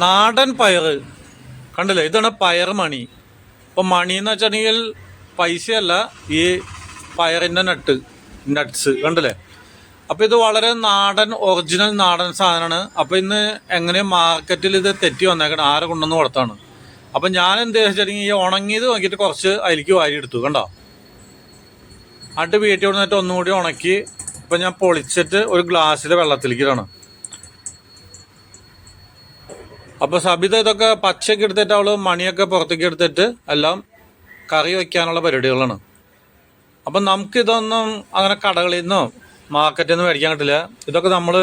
നാടൻ പയറ്. കണ്ടില്ലേ? ഇതാണ് പയർ മണി. ഇപ്പം മണി എന്ന് വെച്ചിട്ടുണ്ടെങ്കിൽ പൈസയല്ല ഈ പയറിന്റെ നട്ട് നട്ട്സ് കണ്ടില്ലേ? അപ്പോൾ ഇത് വളരെ നാടൻ ഒറിജിനൽ നാടൻ സാധനമാണ്. അപ്പോൾ ഇന്ന് എങ്ങനെ മാർക്കറ്റിൽ ഇത് തെറ്റി വന്നേക്കണം ആരെ കൊണ്ടുവന്ന് കൊടുത്താണ് അപ്പം ഞാൻ എന്ത് വെച്ചിട്ടുണ്ടെങ്കിൽ ഈ ഉണങ്ങിയത് നോക്കിയിട്ട് കുറച്ച് അതിലേക്ക് വാരി എടുത്തു കണ്ടോ? അട്ട് വീട്ടിൽ കൊണ്ടുവന്നിട്ട് ഒന്നുകൂടി ഉണക്കി ഇപ്പം ഞാൻ പൊളിച്ചിട്ട് ഒരു ഗ്ലാസ്സിൽ വെള്ളത്തിലേക്ക് ഇടണം. അപ്പോൾ സബിത ഇതൊക്കെ പച്ചയ്ക്ക് എടുത്തിട്ട് അവൾ മണിയൊക്കെ പുറത്തേക്ക് എടുത്തിട്ട് എല്ലാം കറി വെക്കാനുള്ള പരിപാടികളാണ്. അപ്പം നമുക്ക് ഇതൊന്നും അങ്ങനെ കടകളിൽ നിന്നോ മാർക്കറ്റിൽ നിന്ന് മേടിക്കാൻ കിട്ടില്ല. ഇതൊക്കെ നമ്മൾ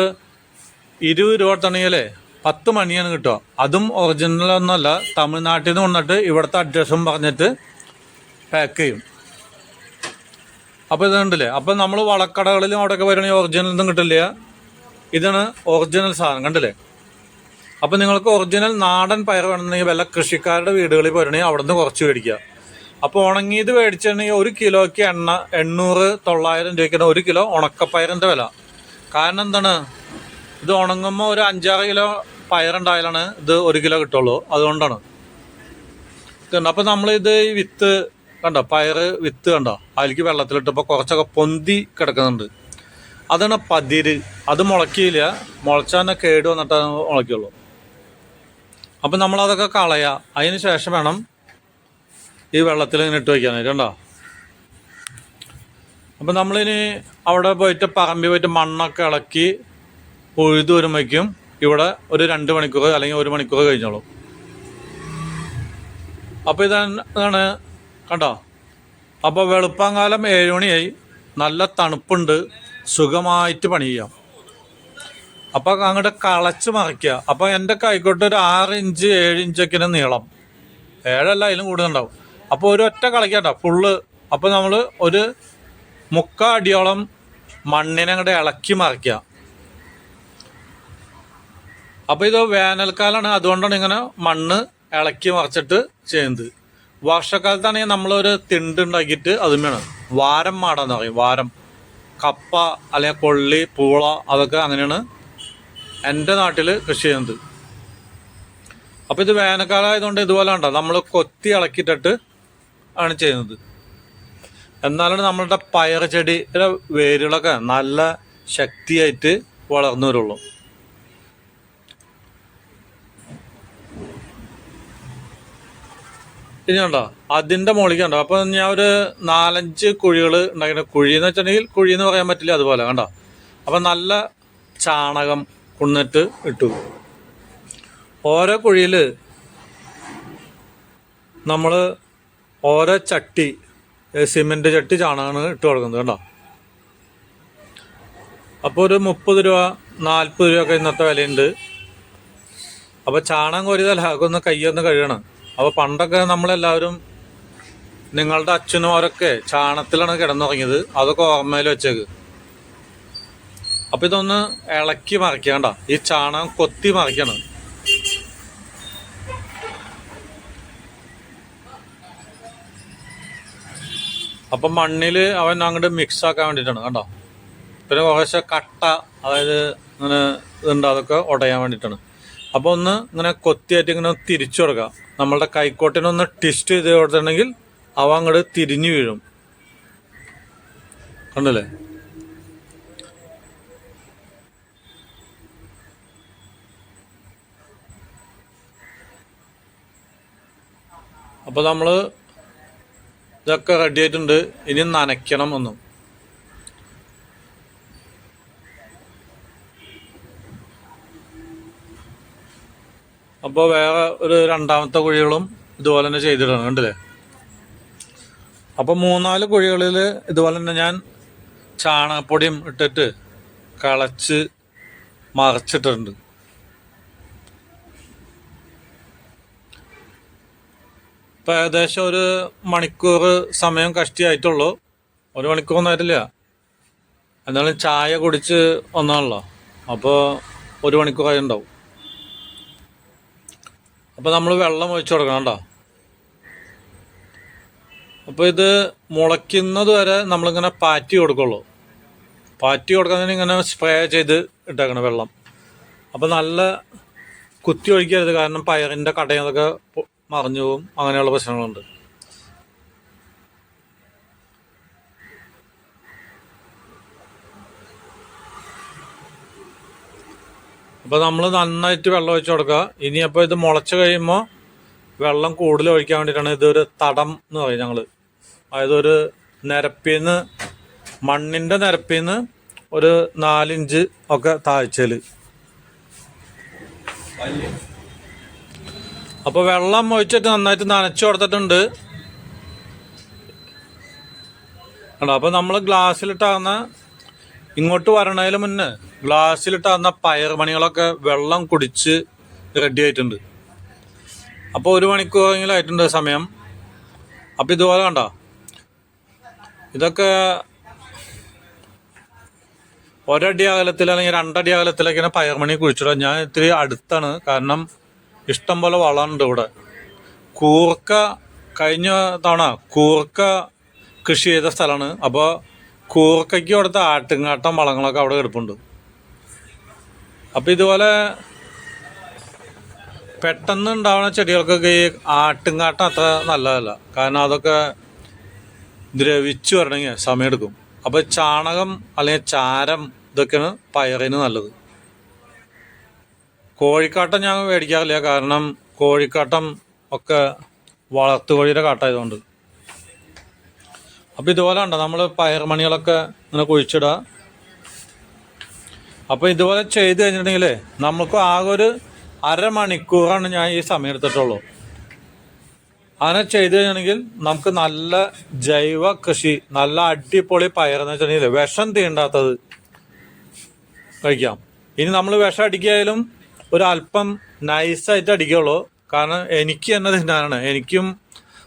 ഇരുപത് രൂപ തണിയല്ലേ പത്ത് മണിയാണ് കിട്ടുക. അതും ഒറിജിനൽ ഒന്നല്ല. തമിഴ്നാട്ടിൽ നിന്ന് വന്നിട്ട് ഇവിടുത്തെ അഡ്രസ്സും പറഞ്ഞിട്ട് പാക്ക് ചെയ്യും. അപ്പോൾ ഇത് കണ്ടില്ലേ? അപ്പം നമ്മൾ വളക്കടകളിലും അവിടെയൊക്കെ വരികയാണെങ്കിൽ ഒറിജിനൽ ഒന്നും കിട്ടില്ല. ഇതാണ് ഒറിജിനൽ സാധനം. കണ്ടില്ലേ? അപ്പം നിങ്ങൾക്ക് ഒറിജിനൽ നാടൻ പയർ വേണമെന്നുണ്ടെങ്കിൽ വല്ല കൃഷിക്കാരുടെ വീടുകളിൽ പോയിരുന്നെങ്കിൽ അവിടെ നിന്ന് കുറച്ച് മേടിക്കുക. അപ്പോൾ ഉണങ്ങിയത് മേടിച്ചിട്ടുണ്ടെങ്കിൽ ഒരു കിലോയ്ക്ക് എണ്ണ എണ്ണൂറ് തൊള്ളായിരം രൂപയ്ക്കാണ് ഒരു കിലോ ഉണക്കപ്പയറിന്റെ വില. കാരണം എന്താണ്? ഇത് ഉണങ്ങുമ്പോൾ ഒരു അഞ്ചാറ് കിലോ പയറുണ്ടായാലാണ് ഇത് ഒരു കിലോ കിട്ടുള്ളൂ. അതുകൊണ്ടാണ്. അപ്പോൾ നമ്മളിത് വിത്ത് കണ്ടോ? പയർ വിത്ത് കണ്ടോ? അതിലേക്ക് വെള്ളത്തിലിട്ടപ്പോൾ കുറച്ചൊക്കെ പൊന്തി കിടക്കുന്നുണ്ട്. അതാണ് പതിര്. അത് മുളക്കിയില്ല മുളച്ചാൽ കേട് വന്നിട്ട് മുളയ്ക്കുള്ളൂ അപ്പം നമ്മളതൊക്കെ കളയുക അതിന് ശേഷം വേണം ഈ വെള്ളത്തിൽ ഇങ്ങനെ ഇട്ട് വയ്ക്കാനായിട്ട് കണ്ടോ? അപ്പം നമ്മളിനി അവിടെ പോയിട്ട് പറമ്പി പോയിട്ട് മണ്ണൊക്കെ ഇളക്കി ഉഴുതു വരുമ്പോഴേക്കും ഇവിടെ ഒരു രണ്ട് മണിക്കൂർ അല്ലെങ്കിൽ ഒരു മണിക്കൂർ കഴിഞ്ഞോളും. അപ്പോൾ ഇതാണ് കണ്ടോ? അപ്പോൾ വെളുപ്പാങ്കാലം ഏഴ് മണിയായി. നല്ല തണുപ്പുണ്ട്. സുഖമായിട്ട് പണി ചെയ്യാം. അപ്പോൾ അങ്ങോട്ട് കളച്ച് മറിക്കുക അപ്പൊ എന്റെ കൈക്കോട്ട് ഒരു ആറ് ഇഞ്ച് ഏഴ് ഇഞ്ചൊക്കെ നീളം. ഏഴല്ല അതിലും കൂടുതലുണ്ടാവും. അപ്പോൾ ഒരു ഒറ്റ കളിക്കണ്ട ഫുള്ള് അപ്പോൾ നമ്മൾ ഒരു മുക്കാ അടിയോളം മണ്ണിനെ അങ്ങോട്ട് ഇളക്കി മറിക്കുക അപ്പോൾ ഇത് വേനൽക്കാലമാണ് അതുകൊണ്ടാണ് ഇങ്ങനെ മണ്ണ് ഇളക്കി മറിച്ചിട്ട് ചെയ്യുന്നത്. വർഷക്കാലത്താണെങ്കിൽ നമ്മളൊരു തിണ്ട് ഉണ്ടാക്കിയിട്ട് അതും വേണം. വാരം മാടാന്ന് പറയും വാരം. കപ്പ അല്ലെങ്കിൽ കൊള്ളി പൂള അതൊക്കെ അങ്ങനെയാണ് എന്റെ നാട്ടിൽ കൃഷി ചെയ്യുന്നത്. അപ്പോൾ ഇത് വേനൽക്കാലം ആയതുകൊണ്ട് ഇതുപോലെ ഉണ്ടോ നമ്മൾ കൊത്തി ഇളക്കിയിട്ടിട്ട് ആണ് ചെയ്യുന്നത്. എന്നാലാണ് നമ്മളുടെ പയർ ചെടിയുടെ വേരുകളൊക്കെ നല്ല ശക്തിയായിട്ട് വളർന്നു വരുള്ളൂ. ഇനി ഉണ്ടോ അതിന്റെ മുകളിൽ ഉണ്ടോ അപ്പോൾ ഞാൻ ഒരു നാലഞ്ച് കുഴികൾ ഉണ്ടാക്കിയിട്ട് കുഴി എന്ന് വെച്ചിട്ടുണ്ടെങ്കിൽ കുഴി എന്ന് പറയാൻ പറ്റില്ല അതുപോലെ കണ്ടോ? അപ്പം നല്ല ചാണകം കൊണ്ടിട്ട് ഇട്ടു. ഓരോ കുഴിയിൽ നമ്മൾ ഓരോ ചട്ടി സിമെന്റ് ചട്ടി ചാണകമാണ് ഇട്ട് കൊടുക്കുന്നത് കേട്ടോ അപ്പോൾ ഒരു മുപ്പത് രൂപ നാൽപ്പത് രൂപയൊക്കെ ഇന്നത്തെ വിലയുണ്ട്. അപ്പോൾ ചാണകം അതൊക്കെ ഒന്ന് കയ്യൊന്ന് കഴുകണം. അപ്പോൾ പണ്ടൊക്കെ നമ്മളെല്ലാവരും നിങ്ങളുടെ അച്ഛനും അവരൊക്കെ ചാണത്തിലാണ് കിടന്നുറങ്ങിയത്. അതൊക്കെ ഓർമ്മയിൽ വെച്ചേക്ക്. അപ്പോൾ ഇതൊന്ന് ഇളക്കി മറിക്കണ്ട ഈ ചാണകം കൊത്തി മറിക്കണം. അപ്പം മണ്ണിൽ അവൻ അങ്ങോട്ട് മിക്സ് ആക്കാൻ വേണ്ടിട്ടാണ് കണ്ടോ? പിന്നെ കുറേശ്ശെ കട്ട അതായത് ഇങ്ങനെ ഇതുണ്ട് അതൊക്കെ ഉടയാൻ വേണ്ടിയിട്ടാണ് അപ്പോൾ ഒന്ന് ഇങ്ങനെ കൊത്തിയായിട്ട് ഇങ്ങനെ തിരിച്ചു കൊടുക്കുക. നമ്മളുടെ കൈക്കോട്ടിനൊന്ന് ട്വിസ്റ്റ് ചെയ്ത് കൊടുത്തിട്ടുണ്ടെങ്കിൽ അവ അങ്ങോട്ട് തിരിഞ്ഞു വീഴും. കണ്ടില്ലേ? അപ്പോൾ നമ്മൾ ഇതൊക്കെ റെഡി ആയിട്ടുണ്ട്. ഇനി നനയ്ക്കണം ഒന്നും. അപ്പോൾ വേറെ ഒരു രണ്ടാമത്തെ കുഴികളും ഇതുപോലെ തന്നെ ചെയ്തിടണം കണ്ടില്ലേ? അപ്പോൾ മൂന്നാൽ കുഴികളിൽ ഇതുപോലെ തന്നെ ഞാൻ ചാണകപ്പൊടിയും ഇട്ടിട്ട് കളച്ച് മറച്ചിട്ടുണ്ട് ഇപ്പം ഏകദേശം ഒരു മണിക്കൂർ സമയം കഷ്ടിയായിട്ടുള്ളൂ. ഒരു മണിക്കൂറൊന്നും ആയിട്ടില്ല എന്നാലും ചായ കുടിച്ച് ഒന്നാണല്ലോ അപ്പോൾ ഒരു മണിക്കൂറായി ഉണ്ടാവും അപ്പോൾ നമ്മൾ വെള്ളം ഒഴിച്ചു കൊടുക്കണം കേട്ടോ. അപ്പോൾ ഇത് മുളയ്ക്കുന്നത് വരെ നമ്മളിങ്ങനെ പാറ്റി കൊടുക്കുള്ളൂ. പാറ്റി കൊടുക്കുന്നതിന് ഇങ്ങനെ സ്പ്രേ ചെയ്ത് ഇട്ടേക്കണം വെള്ളം. അപ്പോൾ നല്ല കുത്തി ഒഴിക്കരുത്. കാരണം പയറിന്റെ കടയൊക്കെ മറിഞ്ഞു പോവും അങ്ങനെയുള്ള പ്രശ്നങ്ങളുണ്ട്. അപ്പോൾ നമ്മൾ നന്നായിട്ട് വെള്ളം ഒഴിച്ചു കൊടുക്കുക. ഇനി അപ്പോൾ ഇത് മുളച്ച് കഴിയുമ്പോൾ വെള്ളം കൂടുതൽ ഒഴിക്കാൻ വേണ്ടിയിട്ടാണ് ഇതൊരു തടം എന്ന് പറയും ഞങ്ങൾ അതായത് ഒരു നിരപ്പിന്ന് മണ്ണിന്റെ നിരപ്പിന്ന് ഒരു നാലിഞ്ച് ഒക്കെ താഴ്ചയിൽ അപ്പോൾ വെള്ളം ഒഴിച്ചിട്ട് നന്നായിട്ട് നനച്ചു കൊടുത്തിട്ടുണ്ട്. കണ്ടോ അപ്പോൾ നമ്മൾ ഗ്ലാസ്സിലിട്ടാകുന്ന ഇങ്ങോട്ട് വരണതിന് മുന്നേ ഗ്ലാസ്സിലിട്ടാകുന്ന പയർ മണികളൊക്കെ വെള്ളം കുടിച്ച് റെഡി ആയിട്ടുണ്ട്. അപ്പോൾ ഒരു മണിക്കൂറെങ്കിലും ആയിട്ടുണ്ട് സമയം. അപ്പോൾ ഇതുപോലെ കണ്ടോ? ഇതൊക്കെ ഒരടി അകലത്തിൽ അല്ലെങ്കിൽ രണ്ടടി അകലത്തിലൊക്കെയാണ് പയർമണി കുഴിച്ചിടുക. ഞാൻ ഇത്തിരി അടുത്താണ്. കാരണം ഇഷ്ടം പോലെ വളമുണ്ട് ഇവിടെ. കൂർക്ക കഴിഞ്ഞ തവണ കൂർക്ക കൃഷി ചെയ്ത സ്ഥലമാണ്. അപ്പോൾ കൂർക്കയ്ക്ക് കൊടുത്ത ആട്ടുങ്ങാട്ടം വളങ്ങളൊക്കെ അവിടെ കിടപ്പുണ്ട്. അപ്പോൾ ഇതുപോലെ പെട്ടെന്ന് ഉണ്ടാവുന്ന ചെടികൾക്കൊക്കെ ഈ ആട്ടുങ്ങാട്ടം അത്ര നല്ലതല്ല. കാരണം അതൊക്കെ ദ്രവിച്ചു വരണമെങ്കിൽ സമയമെടുക്കും. അപ്പോൾ ചാണകം അല്ലെങ്കിൽ ചാരം ഇതൊക്കെയാണ് പയറിന് നല്ലത്. കോഴിക്കാട്ടം ഞാൻ മേടിക്കാറില്ല. കാരണം കോഴിക്കാട്ടം ഒക്കെ വളർത്തു കോഴിയുടെ കാട്ടായതുകൊണ്ട്. അപ്പോൾ ഇതുപോലെ ഉണ്ടോ നമ്മൾ പയർമണികളൊക്കെ ഇങ്ങനെ കുഴിച്ചിടുക അപ്പോൾ ഇതുപോലെ ചെയ്ത് കഴിഞ്ഞിട്ടുണ്ടെങ്കിൽ നമുക്ക് ആകെ ഒരു അരമണിക്കൂറാണ് ഞാൻ ഈ സമയം എടുത്തിട്ടുള്ളൂ. അങ്ങനെ ചെയ്ത് കഴിഞ്ഞിട്ടുണ്ടെങ്കിൽ നമുക്ക് നല്ല ജൈവ കൃഷി നല്ല അടിപൊളി പയറെന്ന് വെച്ചിട്ടുണ്ടെങ്കിൽ വിഷം തീണ്ടാത്തത് കഴിക്കാം. ഇനി നമ്മൾ വിഷം അടിക്കായാലും ഒരു അല്പം നൈസായിട്ട് അടിക്കുള്ളൂ. കാരണം എനിക്ക് തന്നെ തിന്നാനാണ്. എനിക്കും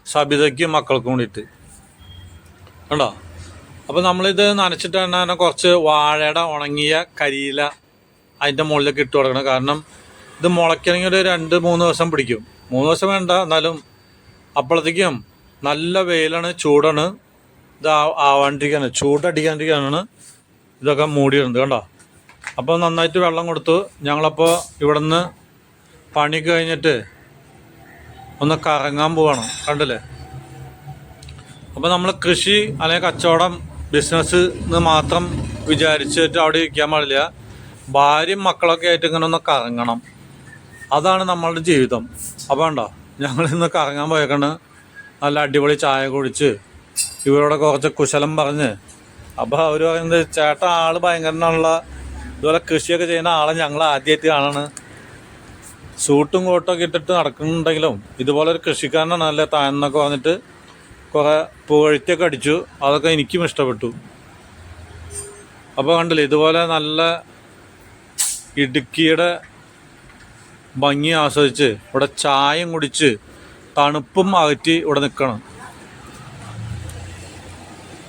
സബിതയ്ക്കും മക്കൾക്കും വേണ്ടിയിട്ട്. കണ്ടോ? അപ്പോൾ നമ്മളിത് നനച്ചിട്ട് തന്നെ കുറച്ച് വാഴയുടെ ഉണങ്ങിയ കരിയില അതിന്റെ മുകളിലേക്ക് ഇട്ട് കൊടുക്കണം. കാരണം ഇത് മുളയ്ക്കണമെങ്കിൽ ഒരു രണ്ട് മൂന്ന് ദിവസം പിടിക്കും. മൂന്ന് ദിവസം വേണ്ട. എന്നാലും അപ്പോഴത്തേക്കും നല്ല വെയിലാണ് ചൂടാണ്. ഇത് ആവാണ്ടിരിക്കാനാണ്. ചൂടടിക്കാണ്ടിരിക്കാനാണ് ഇതൊക്കെ മൂടിയിടുന്നത്. കണ്ടോ? അപ്പോൾ നന്നായിട്ട് വെള്ളം കൊടുത്തു. ഞങ്ങളപ്പോൾ ഇവിടുന്ന് പണി കഴിഞ്ഞിട്ട് ഒന്ന് കറങ്ങാൻ പോവാണ്. കണ്ടില്ലേ? അപ്പോൾ നമ്മൾ കൃഷി അല്ലെങ്കിൽ കച്ചവടം ബിസിനസ് എന്ന് മാത്രം വിചാരിച്ചിട്ട് അവിടെ ഇരിക്കാൻ പാടില്ല. ഭാര്യയും മക്കളൊക്കെ ആയിട്ട് ഇങ്ങനെ ഒന്ന് കറങ്ങണം. അതാണ് നമ്മളുടെ ജീവിതം. അപ്പോൾ ഉണ്ടോ ഞങ്ങൾ ഇന്ന് കറങ്ങാൻ പോയേക്കാണ്. നല്ല അടിപൊളി ചായ കുടിച്ച് ഇവരോട് കുറച്ച് കുശലം പറഞ്ഞ്. അപ്പോൾ അവർ പറയുന്നത് ചേട്ടൻ ആൾ ഭയങ്കരനുള്ള ഇതുപോലെ കൃഷിയൊക്കെ ചെയ്യുന്ന ആളെ ഞങ്ങൾ ആദ്യമായിട്ട് കാണാണ്. സൂട്ടും കോട്ടൊക്കെ ഇട്ടിട്ട് നടക്കുന്നുണ്ടെങ്കിലും ഇതുപോലെ ഒരു കൃഷിക്കാരനാണ് നല്ല താഴ്ന്നൊക്കെ വന്നിട്ട് കുറേ പുകഴ്ത്തിയൊക്കെ അടിച്ചു. അതൊക്കെ എനിക്കും ഇഷ്ടപ്പെട്ടു. അപ്പോൾ കണ്ടില്ലേ ഇതുപോലെ നല്ല ഇടുക്കിയുടെ ഭംഗി ആസ്വദിച്ച് ഇവിടെ ചായയും കുടിച്ച് തണുപ്പും അകറ്റി ഇവിടെ നിൽക്കണം